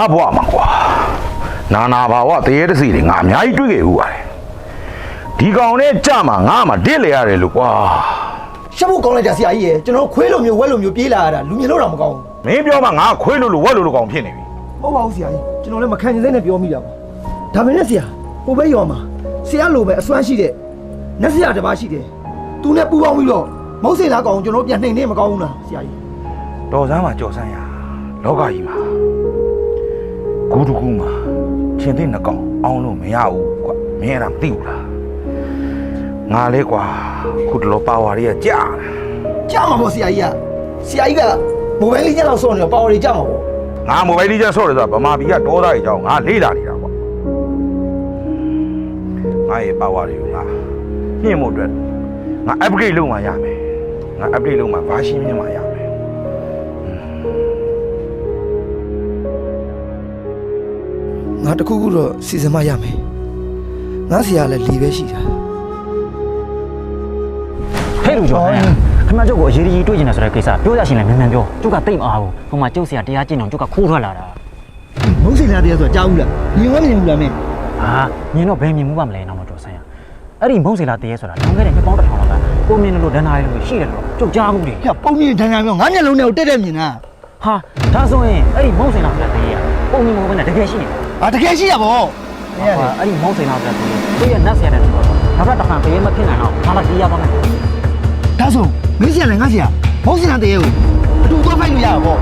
ငါဘွားမှာကွာနာနာဘာဝတရေတစီတွေငါအများကြီးတွေ့ခဲ့ဘူးပါတယ်ဒီကောင်နဲ့ကြမှာငါမှတစ်လေရတယ်လို့ကွာရှက်ဖို့ကောင်းလိုက်တာဆရာကြီးရယ်ကျွန်တော်တို့ခွေးလိုမျိုးဝက်လိုမျိုးပြေးလာရတာလူမြင်လို့တော့မကောင်းမင်းပြောမှငါခွေးလို့လို့ဝက်လို့လို့ကောင်ဖြစ်နေပြီဘူးမဟုတ်ပါဘူးဆရာကြီးကျွန်တော်လည်းမခံချင်စိတ်နဲ့ပြောမိတာပါဒါပေမဲ့ဆရာဟိုဘက်ရောမှာဆရာလိုပဲအစွမ်းရှိတဲ့နတ်ဆရာတစ်ပါးရှိတယ်သူနဲ့ပူပေါင်းပြီးတော့မဟုတ်စေလားကောင်ကျွန်တော်တို့ပြန်နှိမ်နေမကောင်းဘူးလားဆရာကြီးတော်စမ်းမှာကြော်စမ်းရလောကကြီးမှာ ဂူတကူမှာရှင်သိနှစ်ကောင်အောင်လို့မရဘူးကွာမင်းအဲ့ဒါမသိဘူးလားငါလဲကွာခုတလောပါဝါတွေကကြာတယ်ကြာမှာပေါ့ဆရာကြီးကဆရာကြီးကမိုဘိုင်းလေးချက်တော့စောနေတော့ပါဝါတွေကြာမှာပေါ့ငါမိုဘိုင်းလေးကျဆော့တယ်ဆိုတာဗမာပြည်ကဒေါသတွေကြောင့်ငါလေးလာနေတာပေါ့ငါရဲ့ပါဝါတွေကိုငါမြင့်ဖို့အတွက်ငါ upgrade လုပ်မှရမယ်ငါ upgrade လုပ်မှ version မြင့်မှရမယ် ငါတခုခုတော့စီစဉ်မှရမယ်ငါဆရာလည်းလီပဲရှိတာဟဲ့လူကျော်ခမကျုပ်ကိုအရေးကြီးတွေ့ကျင်တယ်ဆိုတဲ့ကိစ္စပြောရရှင်လည်းမြန်မြန်ပြောကျုပ်ကတိတ်မအားဘူးဟိုမှာကျုပ်ဆရာတရားကျင့်အောင်ကျုပ်ကခိုးထွက်လာတာမဟုတ်စေလားတရားဆိုတာကြားဘူးလားမြင်ဝဲမြင်ဘူးလားမင်းဟာမြင်တော့ဘယ်မြင်မှုမှမလဲတော့မတော်ဆန်းရအဲ့ဒီမုံစီလာတရားဆိုတာလောင်းခဲ့တဲ့နှစ်ပေါင်းတစ်ထောင်လောက်ကကိုမြင်လို့ဒဏ္ဍာရီလို့ရှိတယ်လို့ကျုပ်ကြားမှုတွေကပုံမြင်ဒဏ်ရာမျိုးငါမျက်လုံးနဲ့ကိုတက်တက်မြင်တာဟာဒါဆိုရင်အဲ့ဒီမုံစီလာဆိုတဲ့တရားပုံမြင်မှုပဲနဲ့တကယ်ရှိနေတယ်။ အာတကယ်ရှိရပါဘောဟာအဲ့ဒီမုံစီလာဆိုတဲ့တရားသူရဲ့နတ်ဆရာနဲ့တူတော့နောက်တစ်ခါတရေမဖြစ်နိုင်တော့ဟာလာကြီးရပါမယ်။ဒါဆိုမင်းဆရာလည်းငါဆရာမဟုတ်စင်တဲ့ကိုအတူသွားဖိုက်လို့ရပါဘော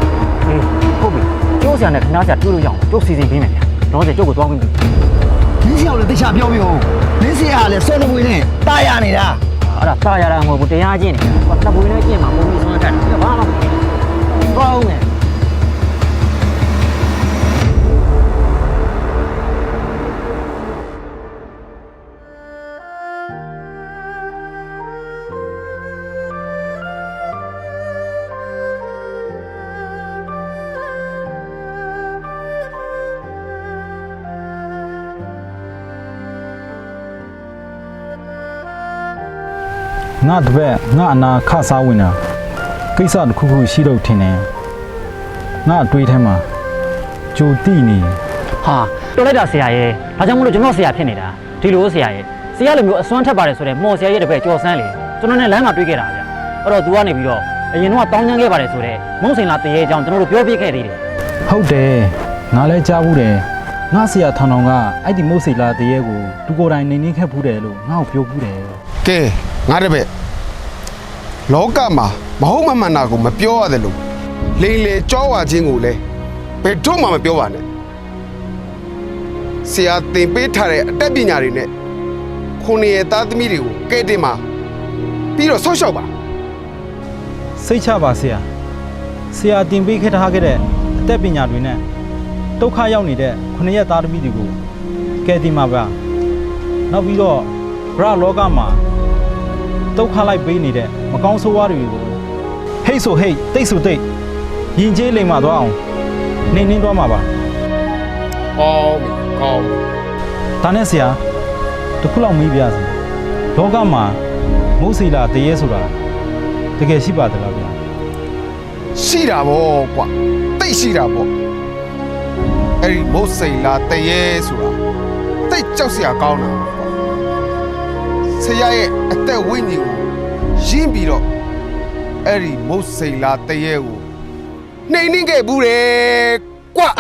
ဟေးဟုတ်ပြီကျုပ်ဆရာနဲ့ခင်ဗျားဆရာတွေ့လို့ရအောင်ကျုပ်စီစဉ်ပေးမယ်ဗျာတော့ကျုပ်ကိုသွားခွင့်ပြု။မင်းဆရာကိုလည်းတခြားပြောပြဦး။မင်းဆရာကလည်းဆွဲနေဝင်နဲ့တာရနေတာအဲ့ဒါတာရတာမဟုတ်ဘူးတရားကျင့်နေတာဟောနှစ်ပွေနဲ့ကျင့်မှာပုံပြီးဆုံးတတ်တယ်ဘာမှမဖြစ်ဘူးသွားအောင်မ ငါတပည့်ငါအနာခစားဝင်တာကိစ္စတစ်ခုခုရှိတော့ထင်တယ်ငါအတွေးထဲမှာကြိုတိနေဟာတော်လိုက်တာဆရာရဲ့ဒါကြောင့်မလို့ကျွန်တော်ဆရာဖြစ်နေတာဒီလိုဆရာရဲ့ဆရာလိုမျိုးအစွမ်းထက်ပါတယ်ဆိုတော့မော်ဆရာရဲ့တပည့်ကြော်စမ်းလေကျွန်တော်နဲ့လမ်းမှာတွေ့ခဲ့တာဗျအဲ့တော့ तू ကနေပြီးတော့အရင်တော့တောင်းကျမ်းခဲ့ပါတယ်ဆိုတော့မုံစင်လာတရေအကြောင်းကျွန်တော်တို့ပြောပြခဲ့သေးတယ်ဟုတ်တယ်ငါလည်းကြားဘူးတယ်ငါဆရာထောင်ထောင်ကအဲ့ဒီမုတ်စီလာတရေကိုသူကိုယ်တိုင်နေနေခဲ့ဘူးတယ်လို့ငါ့ကိုပြောဘူးတယ် ကဲငါတပည့်လောကမှာမဟုတ်မမှန်တာကိုမပြောရတယ်လို့လိန်လေကြောဝါခြင်းကိုလည်းဘယ်တော့မှမပြောပါနဲ့ဆရာသင်ပေးထားတဲ့အတတ်ပညာတွေနဲ့ခုနှစ်ရဲ့သားသမီးတွေကိုကဲတင်ပါပြီးတော့ဆောက်ရှောက်ပါစိတ်ချပါဆရာဆရာတင်ပေးခဲ့ထားခဲ့တဲ့အသက်ပညာတွေနဲ့ဒုက္ခရောက်နေတဲ့ခုနှစ်ရက်သားသမီးတွေကိုကယ်တင်ပါဗျာနောက်ပြီးတော့ဘရလောကမှာ ဒုက္ခလိုက်ပေးနေတဲ့မကောင်းဆိုးဝါးတွေကိုဟိတ်ဆိုဟိတ်တိတ်ဆိုတိတ်ရင်ကျေးလိမ်မာသွားအောင်နေနှင်းသွားမှာပါကောင်းပြီကောင်းပြီဒါနဲ့ဆရာတစ်ခုလောက်မေးပြစီလောကမှာမုတ်စီလာတရေဆိုတာတကယ်ရှိပါသလားဗျာရှိတာဗောကွာတိတ်ရှိတာဗောအဲ့ဒီမုတ်စိန်လာတရေဆိုတာတိတ်ကြောက်စရာကောင်းတာကွာ ဆရာရဲ့အသက်ဝိညာဉ်ကိုရင်းပြီးတော့အဲ့ဒီမုတ်စိန်လာတရေကိုနှိမ်နှင်းခဲ့ဘူးတယ်ကွာ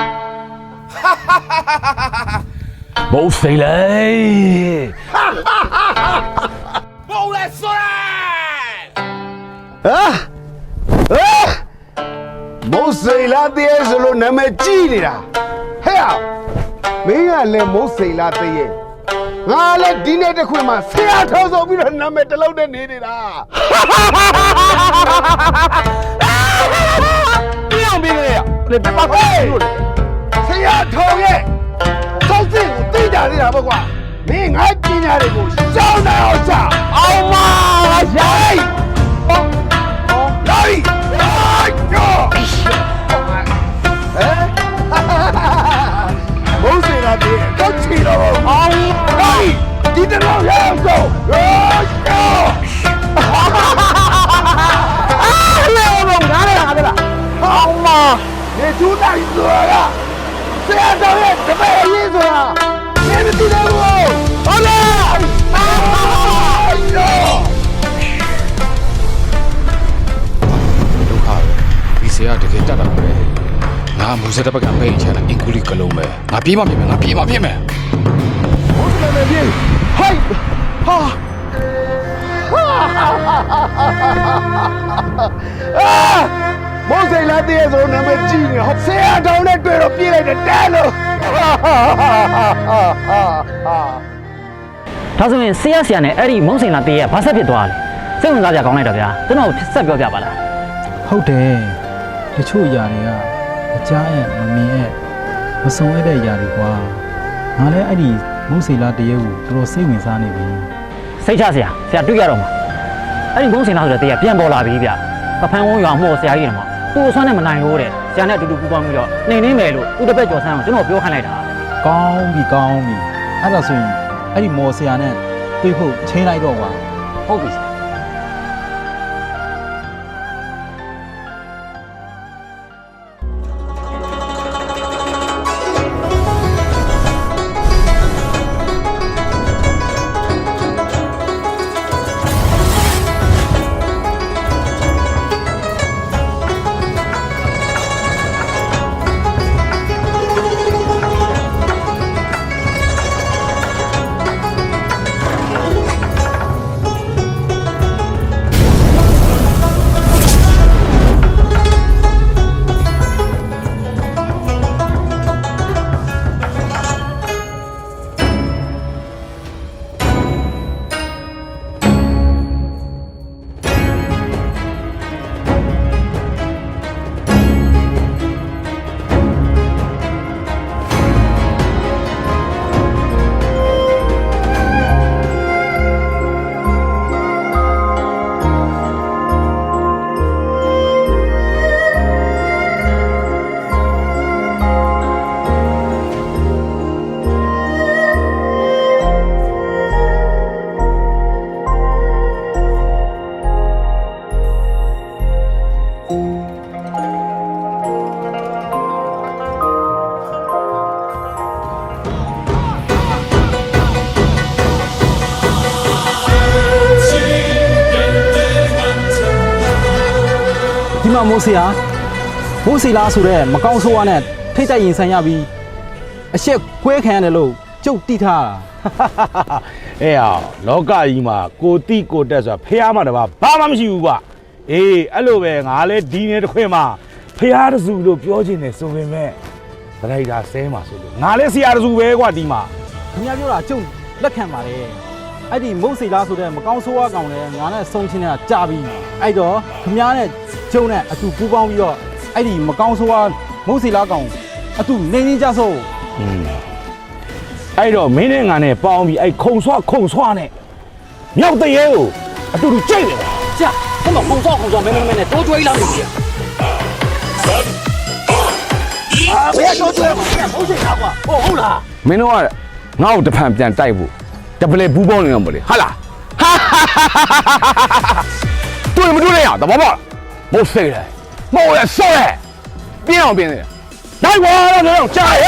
မဟုတ်စိတ်လေဟာဟာမုတ်စိန်လာတရေဆိုလို့နာမည်ကြီးနေတာဟဲ့အောင်မင်းကလည်းမုတ်စိန်လာတရေ ငါလည်းဒီနေ့တစ်ခွင်မှာဆရာထောက်ဆုံးပြီးတော့နာမည်တစ်လုံးနဲ့နေနေတာပြောင်းပြီးကြရလေပြပါခေါ်လို့ဆရာထောင်ရဲ့စောက်စစ်ကိုသိကြသေးတာပေါ့ကွာမင်းငါပညာတွေကိုရှောင်းနေအောင်ချအောင်မရိုက်ဟုတ်ဟုတ်ရိုက်ရိုက် 你住哪里住啊？谁家导演怎么有意思啊？你们记得我，好了，哎呦，ဒုက္ခပဲဒီဆရာတကယ်တတ်တာပဲငါမူဆက်တစ်ပတ်ကဖိတ်ချင်တာအင်ကူလီကလုံးပဲငါပြေးမပြေးမယ်ငါပြေးမပြေးမယ်ဟုတ်တယ်မပြေးဟိုက် ဟာအာမိုးစိတ်လာတည်းဆိုနာမည်ကြီးနေဟောဆရာတောင်းနဲ့တွေ့တော့ပြေးလိုက်တယ်တဲလို့ဒါဆိုရင်ဆရာဆရာနဲ့အဲ့ဒီမုံစိန်လာတေးရဲ့ဘာဆက်ဖြစ်သွားလဲစိတ်ဝင်စားကြကောင်းလိုက်တော့ဗျာကျွန်တော်ဆက်ပြောပြပါလားဟုတ်တယ်တချို့ຢာတွေကမကြားရဲ့မမြင်ရဲ့မစုံရတဲ့ຢာတွေကွာငါလည်းအဲ့ဒီမုတ်စီလာတရေကိုတော်တော်စိတ်ဝင်စားနေပြီ စိတ်ချဆရာဆရာတွေ့ရတော့မှာအဲ့ဒီမုံစိန်လာဆိုတဲ့တေးကပြန်ပေါ်လာပြီဗျပဖန်ဝုံးရွာမှုဆရာကြီးတယ်မှာသူ့အဆွမ်းနဲ့မနိုင်လို့တဲ့ဆရာနဲ့အတူတူပူးပေါင်းပြီးတော့နှိမ်နှင်းမယ်လို့သူ့တစ်ပည့်ကျော်ဆန်းကိုကျွန်တော်ပြောခိုင်းလိုက်တာကောင်းပြီကောင်းပြီအဲ့ဒါဆိုရင်အဲ့ဒီမော်ဆရာနဲ့တွေ့ဖို့ချိန်လိုက်တော့ကွာဟုတ်ပြီဆရာ ဒီမှာမိုးဆရာမိုးစီလာဆိုတဲ့မကောင်းဆိုးဝါးနဲ့ထိတ်တိုက်ရင်ဆိုင်ရပြီးအရှက်ကွဲခံရတယ်လို့ကျုပ်တိထားတာအဲ့ဟာလောကကြီးမှာကိုတိကိုတက်ဆိုတာဖះမှာတပါဘာမှမရှိဘူးကွာအေးအဲ့လိုပဲငါလဲဒီနေတစ်ခွင်မှာဖះတစုလို့ပြောချင်တယ်ဆိုပေမဲ့ဗလိုက်တာဆဲမှာဆိုလို့ငါလဲဆရာတစုပဲကွာဒီမှာခင်ဗျားပြောတာကျုပ်လက်ခံပါတယ် အဲ့ဒီမုတ်စီလာဆိုတဲ့မကောင်းဆိုးဝါးကောင်လည်းငါနဲ့ဆုံချင်းနေတာကြာပြီအဲ့တော့ခင်ဗျားနဲ့ကျုံနဲ့အတူပူးပေါင်းပြီးတော့အဲ့ဒီမကောင်းဆိုးဝါးမုတ်စီလာကောင်အတူနေနေကြစို့อืมအဲ့တော့မင်းနဲ့ငါနဲ့ပေါင်းပြီးအဲ့ခုံဆွခုံဆွနဲ့မြောက်တရေကိုအတူတူကြိတ်တယ်ဆရာကျွန်တော်ခုံစောက်ခုံစောက်မင်းမင်းနဲ့တိုးကြွေးလာနေပြီဘယ်တော့တွေ့မှာမဟုတ်စိတ်လားကွာဟုတ်ဟုတ်လားမင်းတို့ကငါ့ကိုတဖန်ပြန်တိုက်ဖို့ တပလေဘူးပေါင်းနေတော့မလဲဟာလားဟာတွေ့မတွေ့လဲရသဘောပေါက်လားမဟုတ်စိတ်လေမဟုတ်လဲဆော့ရဲပြင်းအောင်ပြင်းနေတယ်တိုက်ပါတော့တော့ကြားရဲ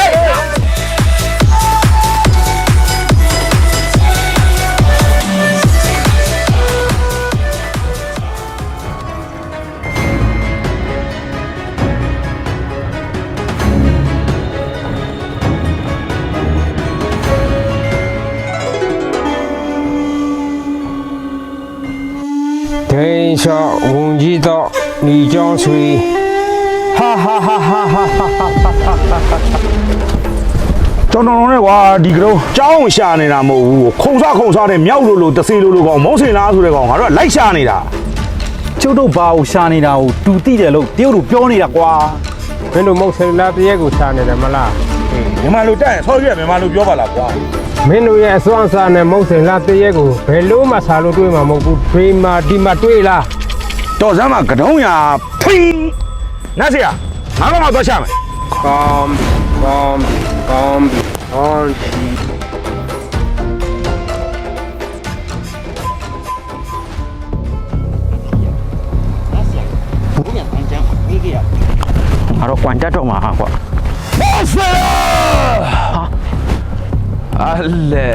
ဒိန်လျှော့ဝန်ကြီးတော့ညီကျောင်းဆွေဟာဟာဟာဟာဟာဟာကျွန်တော်တို့နဲ့ကွာဒီကတော့ကြောင်းရှာနေတာမဟုတ်ဘူးခုံဆွခုံဆွနဲ့မြောက်လို့လို့တစေလို့လို့ကောင်မုံစင်လားဆိုတဲ့ကောင်ငါတို့ကလိုက်ရှာနေတာကျုပ်တို့ဘာကိုရှာနေတာကိုတူတိတယ်လို့တရုတ်တို့ပြောနေတာကွာမင်းတို့မုတ်ဆယ်လာတရက်ကိုရှာနေတယ်မလားမြန်မာလူတက်ရင်ဆောက်ရွက်မြန်မာလူပြောပါလားကွာ မင်းတို့ရဲ့အစွမ်းစားနဲ့မုတ်ဆယ်လာတရက်ကိုဘယ်လို့မှစားလို့တွေးမှာမဟုတ်ဘူးတွေးမှာဒီမှာတွေးလားတော်စမ်းမှာကတုံးရဖိနတ်ဆရာငါတို့ကတော့ရှာမယ်ကောင်းကောင်းကောင်းဟွန်ချီဘုရားအန်ချမ်းပြီးကြရငါတော့ကွန်တက်တော့မှာကွာမောဆရာ အလေ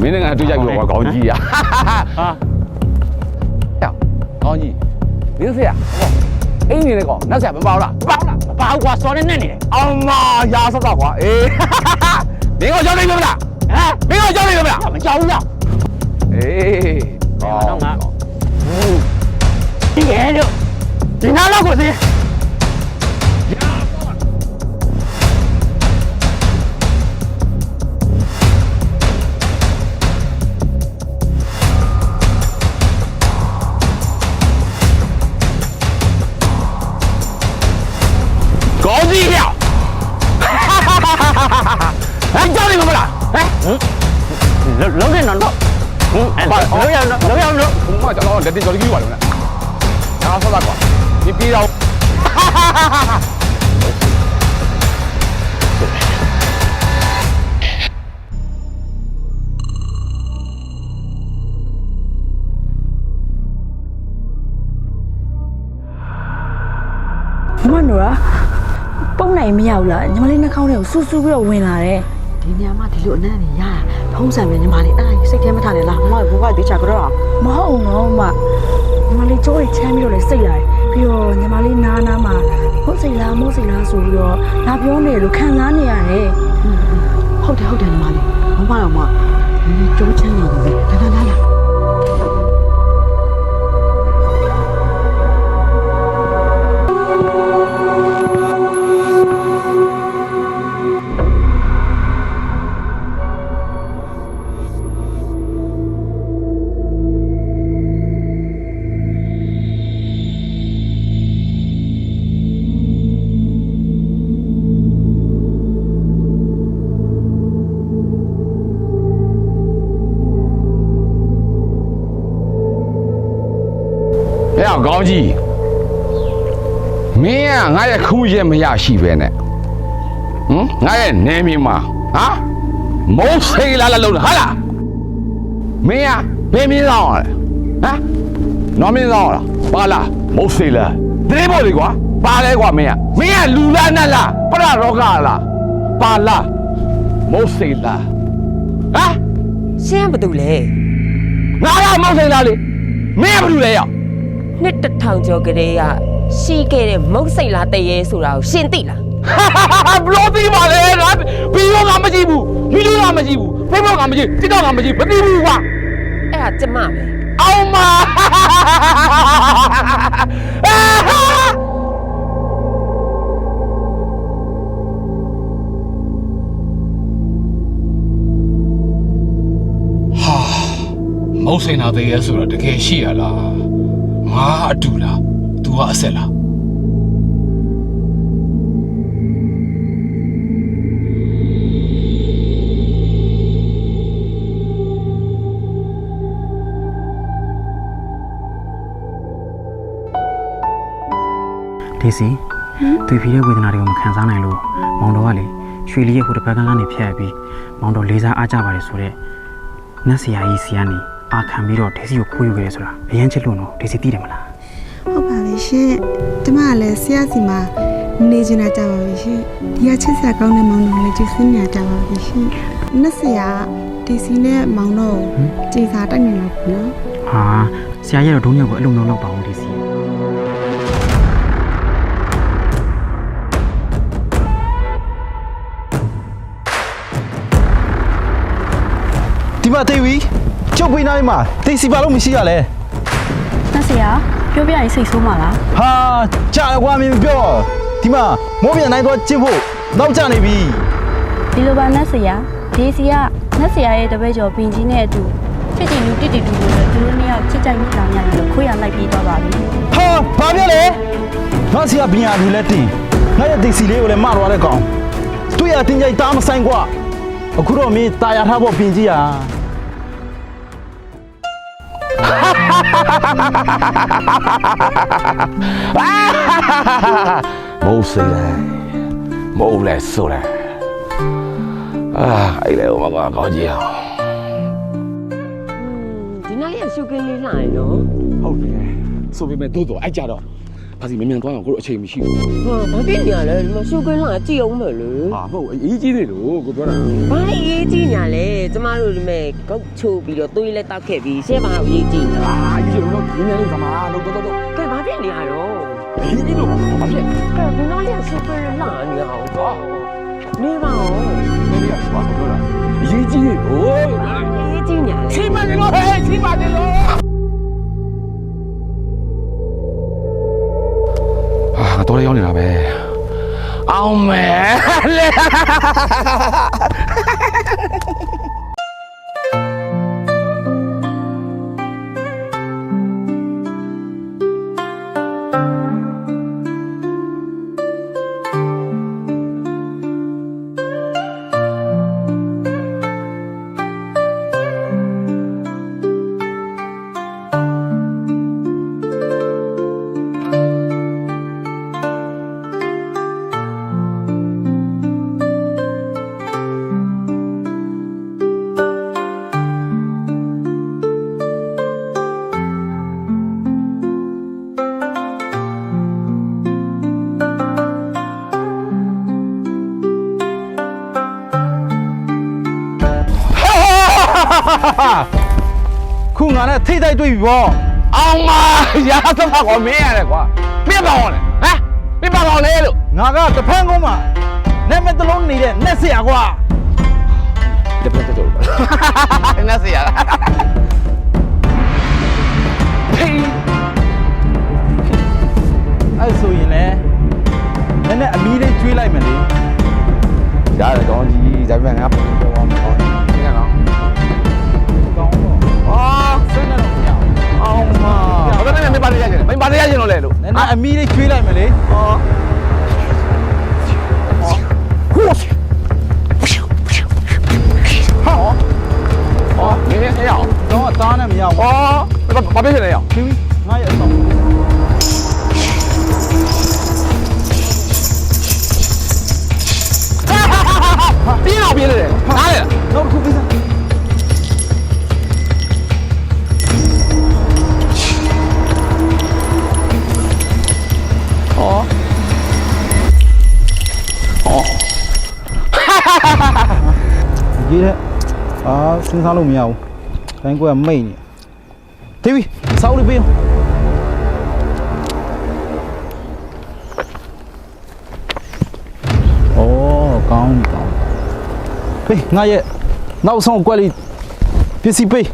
မင်းနဲ့ငါတွေ့ကြပြီတော့ကောင်းကြီးရဟာကောင်းကြီးမင်းဆရာအင်းနေတဲ့ကောင်နတ်ဆရာမပေါလားပေါလားမပါဘူးကွာစော်နဲ့နဲ့နေတယ်အောင်မရာဆက်တော့ကွာအေးမင်းကကြောက်နေပြီမလားဟမ်မင်းကကြောက်နေပြီမလားမကြောက်ဘူးလားအေးတော့ငါဒီရဲလို့ဒီနားလောက်ကိုသိ လုံးရအောင်လုံးရအောင်လို့ဘုမကျွန်တော်လက်တင်ကြော်ကြီးပါလို့နော်ရာဆက်တော့ကွာဒီပြီးတော့မမတို့ကပုံနိုင်မရဘူးလားညီမလေးနှာခေါင်းထဲကိုဆူဆူပြီးတော့ဝင်လာတယ် ဒီနေရာမှာဒီလိုအနံ့နေရတာဖုံးဆံမြန်ညီမလေးအဲ့ဒါစိတ်ထဲမထားနဲ့လားမမဘဘတေချာကြတော့မဟုတ်ဘူးနော်မညီမလေးကြိုးတွေချမ်းပြီးတော့လေစိတ်လာတယ်ပြီးတော့ညီမလေးနားနားမှာမဟုတ်စိတ်လားမဟုတ်စိတ်လားဆိုပြီးတော့လာပြောနေလို့ခံစားနေရတယ်ဟုတ်တယ်ဟုတ်တယ်ညီမလေးမမတော့မဒီကြိုးချမ်းနေတယ် ရဲ့ခုရဲ့မရရှိပဲနဲ့ဟမ်ငါရဲ့နေမြေမှာဟာမုန်းစိတ်လာလာလုံးဟာလားမင်းကဘယ်မင်းဆောင်ရလဲဟမ်နော်မင်းဆောင်ရလားပါလားမုန်းစိတ်လာတရေပေါ်လေကွာပါလဲကွာမင်းကမင်းကလူလားနတ်လားပရရောဂလားပါလားမုန်းစိတ်လာဟမ်ရှင်းဘာတူလဲငါကမုန်းစိတ်လာလေမင်းကဘာလုပ်လဲရောက်နှစ်တစ်ထောင်ကျော်ကလေးက ရှိခဲ့တဲ့မုတ်စိတ်လားတရေဆိုတာကိုရှင်းသိလားဘလို့ပြီးပါလေငါဘီယောကမကြည့်ဘူးမီလိုကမကြည့်ဘူးဖေးဘောကမကြည့်တစ်တော့ကမကြည့်မသိဘူးကွာအဲ့ဒါကျမပဲအောင်မဟာမုတ်စိန်နာသေးရဲဆိုတော့တကယ်ရှိရလားငါအတူလား तू ကအဆက်လားဒီစီတွေ့ပြီးတဲ့ဝေဒနာတွေကိုမခံစားနိုင်လို့မောင်တော်ကလေရွှေလီရဲ့ဟိုတစ်ဖက်ကန်းကနေဖျက်ပြီးမောင်တော်လေးစားအားကြပါတယ်ဆိုတော့နတ်ဆရာကြီးစီကနေအာခံပြီးတော့ဒေစီကိုခိုးယူခဲ့တယ်ဆိုတာအရင်ချစ်လို့နော်ဒေစီသိတယ်မလား ဟုတ်ပါပြီရှင်ကျမကလည်းဆရာစီမှာနေချင်တာကြပါပြီရှင်ဒီကချစ်ဆက်ကောင်းတဲ့မောင်တော်လေးကြည့်စင်းနေကြပါပြီရှင်နတ်ဆရာဒီစီနဲ့မောင်တော်ကိုကြည်စာတိုက်နေလို့နော်ဟာဆရာရဲ့တော့ဒုံးရောက်ကိုအလုံးလုံးလောက်ပါအောင်ဒေစီဒီမှာတေးဝီကျုပ်ပိန်းသားလေးမှာတေးစီပါလို့မရှိရလဲနတ်ဆရာ ပြောပြရင်စိတ်ဆိုးမှာလား ဟာကြာရကွာမင်းမပြောဒီမှာမိုးပြန်နိုင်တော့ကျင့်ဖို့နောက်ကျနေပြီ ဒီလိုပါနတ်ဆရာဒီစီကနတ်ဆရာရဲ့တပည့်ကျော်ပင်ကြီးနဲ့အတူတစ်တီလူတစ်တီတူလို့သူတို့နှစ်ယောက်ချစ်ကြိုက်မိတာများတယ်လို့ခွေးရလိုက်ပြီးတော့ပါပြီ ဟာဘာပြောလဲငါစီကပညာလူလက်တင်ငါရဲ့တေးစီလေးကိုလည်းမတော်တဲ့ကောင်တွေ့ရတင်ကြိုက်တားမဆိုင်ကွာအခုတော့မင်းตายရထားဖို့ပြင်ကြည့်ရ မုန်းစိတ်လဲမုန်းလဲဆိုလဲအာအဲ့လေဟိုမှာကောင်းကြီးအောင်ဒီနေ့ရရှုပ်ကင်းလေးလာရနော်ဟုတ်တယ်ဆိုပေမဲ့တို့တော့အဲ့ကြတော့ ဖာစီမမြန်သွားအောင်ကိုတို့အချိန်မရှိဘူးဟာဘာဖြစ်နေရလဲဒီမှာရှုပ်ကွင်းလာကြည့်အောင်မယ်လေဟာမဟုတ်အရေးကြီးတယ်လို့ကိုပြောတာဘာအရေးကြီးညာလဲကျမတို့ဒီမဲ့ကုတ်ချိုးပြီးတော့သွေးလည်းတောက်ခဲ့ပြီးရှင်းပါအရေးကြီးညာဟာအရေးကြီးလို့မြန်မြန်လေးကမာလို့တော့တော့ကဲဘာဖြစ်နေရတော့အရေးကြီးလို့ဘာဖြစ်ကဲဘယ်တော့လဲရှုပ်ကွင်းလာနေအောင်တော့နေပါဦးနေရပါဘာပြောတာအရေးကြီးတယ်လို့အရေးကြီးညာလဲချိန်ပါနေလို့ဟဲ့ချိန်ပါနေလို့ တော်လေးရောက်နေတာပဲအောင်မယ် ငါနဲ့ထိတ်တိုက်တွေ့ပြီပေါ့အောင်မရာသမားကမင်းရတယ်ကွာမင်းပါအောင်လေဟမ်မင်းပါအောင်လေလို့ငါကတဖန်ကုန်းမှာနဲ့မဲ့တလုံးနေတဲ့နဲ့ဆရာကွာတပတ်တက်တော့နတ်စီရဟေးအဲ့ဆိုရင်လည်းနည်းနည်းအမီးလေးကျွေးလိုက်မယ်လေရတယ်ကောင်းကြီးဒါပေမဲ့ငါပုံပြောအောင်ကောင်း အောင်မဘာလို့လဲမင်းပါရရချင်းမင်းပါရရချင်းလို့လဲလို့နည်းနည်းအမီးလေးကျွေးလိုက်မယ်လေဟောဟောမင်းဟဲ့အောင်တော့အသားနဲ့မရဘူးဟောဘာဖြစ်နေရအောင်ခီဝီငါရဲ့အဆောင် စဉ်းစားလို့မရဘူးတိုင်းကွက်ကမိတ်နေခီဝီစောက်လေးပေးအောင်ဩကောင်းပြီကောင်းပြီဖေးငါရဲ့နောက်ဆုံးအကွက်လေးပစ္စည်းပေး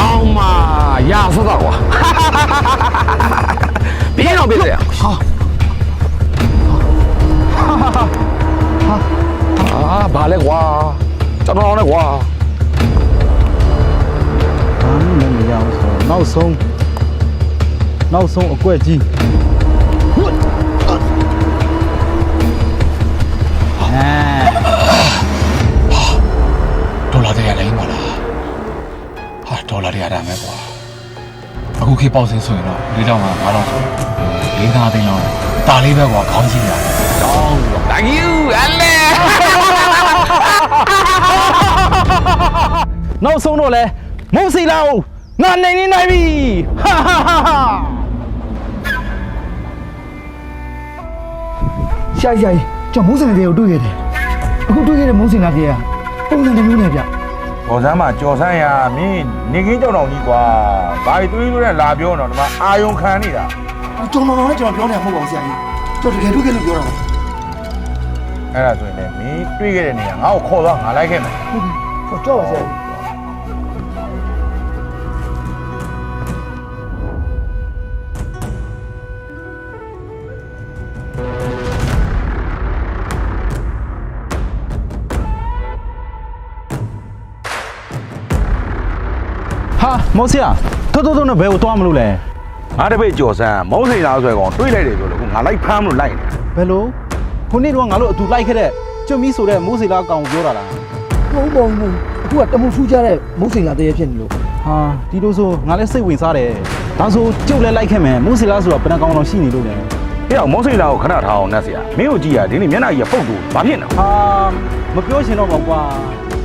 အောင်မရစတော့ကွာပြင်းအောင်ပြ ဘာလဲကွာကျွန်တော်လည်းကွာဘာမှလည်းမရဘူးဆိုတော့နောက်ဆုံးနောက်ဆုံးအကွက်ကြီးအဲဒေါ်လာတရာလည်းမလားဟာဒေါ်လာတရာဒါမဲ့ကွာအခုခေတ်ပေါက်စင်းဆိုရင်တော့၄တောင်မှာ၅တောင်ဆို၄၅သိန်းလောက်တာလေးပဲကွာခေါင်းကြီးရတယ် Thank you အလဲ နောက်ဆုံးတော့လဲမုံစီလာအောင်ငါနိုင်နေနိုင်ပြီဟာဟာဟာဟာရှာရှာကြီးကျွန်တော်မုန်းစင်တဲ့ကိုတွေ့ခဲ့တယ်အခုတွေ့ခဲ့တဲ့မုန်းစင်လာကြီးကပုံစံတစ်မျိုးနဲ့ဗျဘော်စမ်းမှာကြော်ဆန်းရမင်းနေကင်းကြောက်တော်ကြီးကွာဘာတွေတွေးလို့လဲလာပြောတော့ဒီမှာအာယုံခံနေတာကျွန်တော်လည်းကျွန်တော်ပြောနေတာမဟုတ်ပါဘူးဆရာကြီးကျွန်တော်တကယ်တွေ့ခဲ့လို့ပြောတာပါအဲ့ဒါဆိုရင်လည်းမင်းတွေးခဲ့တဲ့နေရာငါ့ကိုခေါ်သွားငါလိုက်ခဲ့မယ်ဟိုကြောက်ပါဆရာကြီး မောင်ဆရာတော်တော်တော်နဲ့ဘယ်ကိုသွားမလို့လဲငါတပည့်ကြော်ဆန်းမုံးစိန်လားဆိုရကောင်တွေးလိုက်တယ်ပြောလို့ငါလိုက်ဖမ်းမလို့လိုက်နေတာဘယ်လိုခုနေ့တော့ငါတို့အတူလိုက်ခဲ့တဲ့ကျွတ်မီဆိုတဲ့မိုးစီလာကောင်ပြောတာလားမဟုတ်ပါဘူးအခုကတမူထူးကြတဲ့မုန်းစင်လာတည်းဖြစ်နေလို့ဟာဒီလိုဆိုငါလည်းစိတ်ဝင်စားတယ်ဒါဆိုကျုပ်လည်းလိုက်ခဲ့မယ်မိုးစီလာဆိုတာဘယ်နှကောင်တော့ရှိနေလို့လဲဟဲ့အောင်မုံးစိန်လားကိုခဏထားအောင်နဲ့ဆရာမင်းကိုကြည့်ရဒီနေ့မျက်နှာကြီးကပုတ်တူဘာဖြစ်နေလဲဟာမပြောချင်တော့ပါကွာ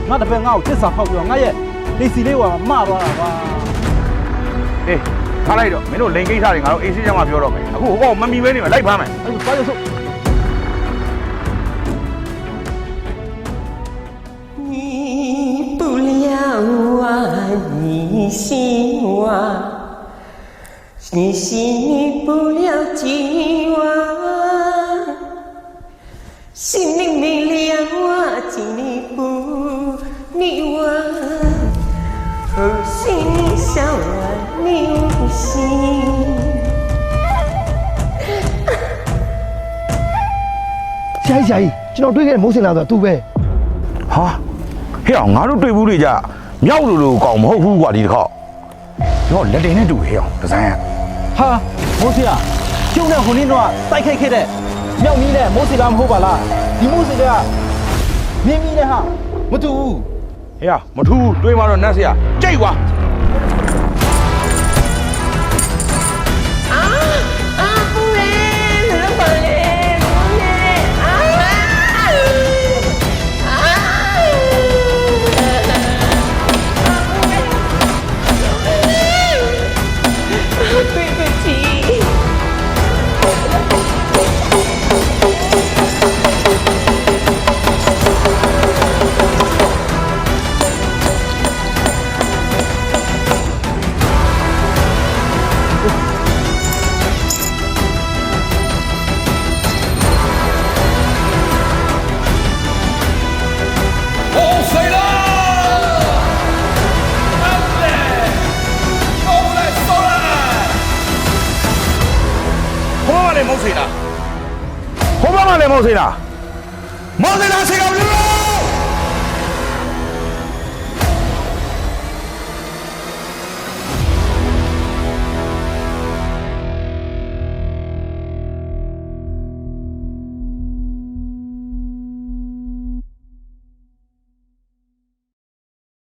ငါတပည့်ငါ့ကိုတစ္ဆာဖောက်ပြီးတော့ငါရဲ့ လေစီလေးကမှားသွားတာကွာ အေးထားလိုက်တော့မင်းတို့လိန်ကိစ္စတွေငါတို့အေးဆေးချမ်းမှပြောတော့မယ်အခုဟိုကောင်မမီပဲနေမှာလိုက်ဖမ်းမယ် အဲ့ဒါသွားရစို့ 你不了我 你心话，你心里不了寂寞，心里没了我，心里不你我，和心 里想我你无心。 ဆရာကြီးဆရာကြီးကျွန်တော်တွေ့ခဲ့တဲ့မိုးစင်လာဆိုတာ तू ပဲ ဟာဟဲ့အောင်ငါတို့တွေ့ဘူးလေကြမြောက်လူလူကောင်မဟုတ်ဘူးကွာဒီတစ်ခေါက်ကျွန်တော်လက်တင်နဲ့တူဟဲ့အောင်ဒီဇိုင်းက ဟာမိုးဆရာကျုံနဲ့ဟိုနေ့တော့တိုက်ခိုက်ခဲ့တဲ့မြောက်မီးနဲ့မိုးစီလာမဟုတ်ပါလားဒီမိုးစီကမြင်းမီးနဲ့ဟာမတူဘူး ဟဲ့မထူးတွေးမှတော့နတ်ဆရာကြိတ်ကွာ မှာလည်းမဟုတ်စေလားဟိုဘက်မှာလည်းမဟုတ်စေလားမဟုတ်စေလားဆေကောင်လူ